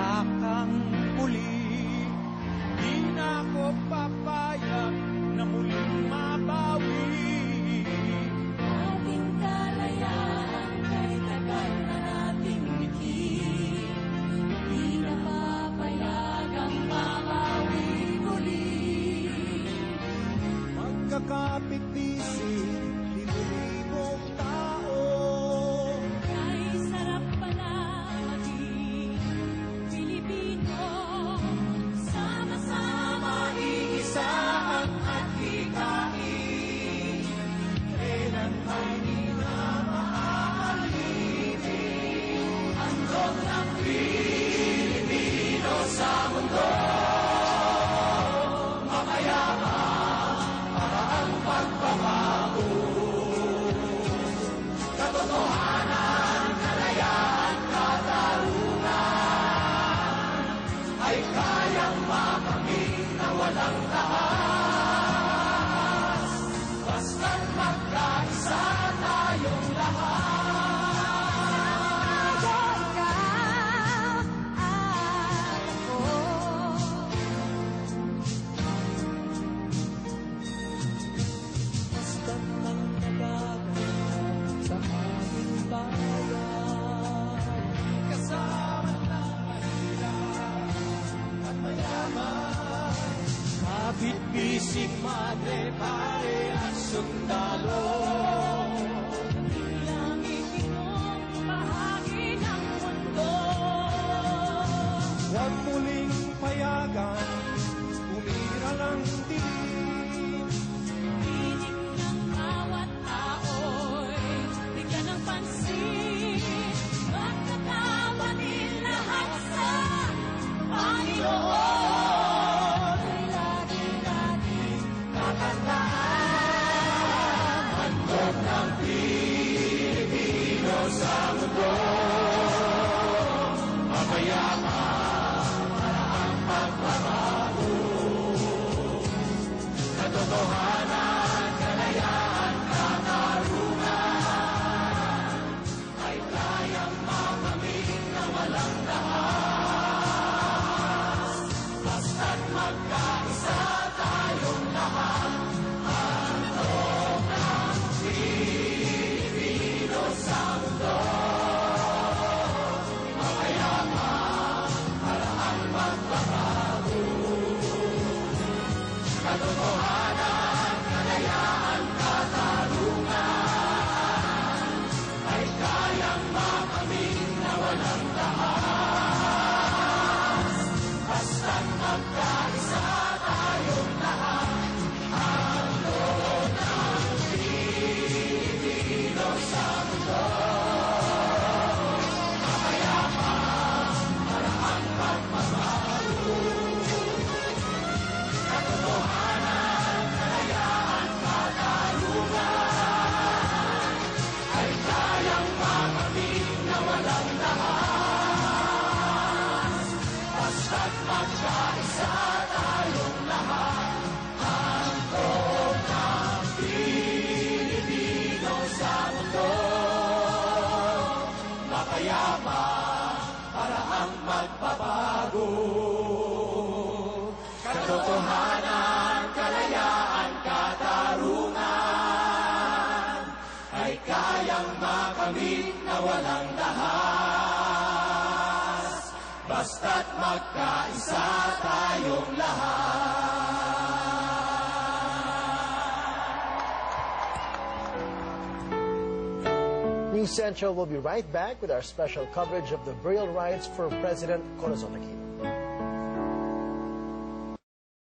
hakang muli Di na ako papayag na muling mabawi. Ating kalayaan kay tagal na nating bikin Di na papayag ang mabawi muli. Magkakapit-bisig makamit Kapit-bisig, madre, pare at sundalo Pilipino sa mundo Mapayapa para ang pagbabago Katotohanan, kalayaan, katarungan Ay kayang makamit na walang dahas Basta't magkaisa tayong lahat Handog ng Pilipino Katotohanan, Ay kayang makamit na walang dahas Basta't magkaisa tayong lahat News Central will be right back with our special coverage of the burial rites for President Corazon Aquino.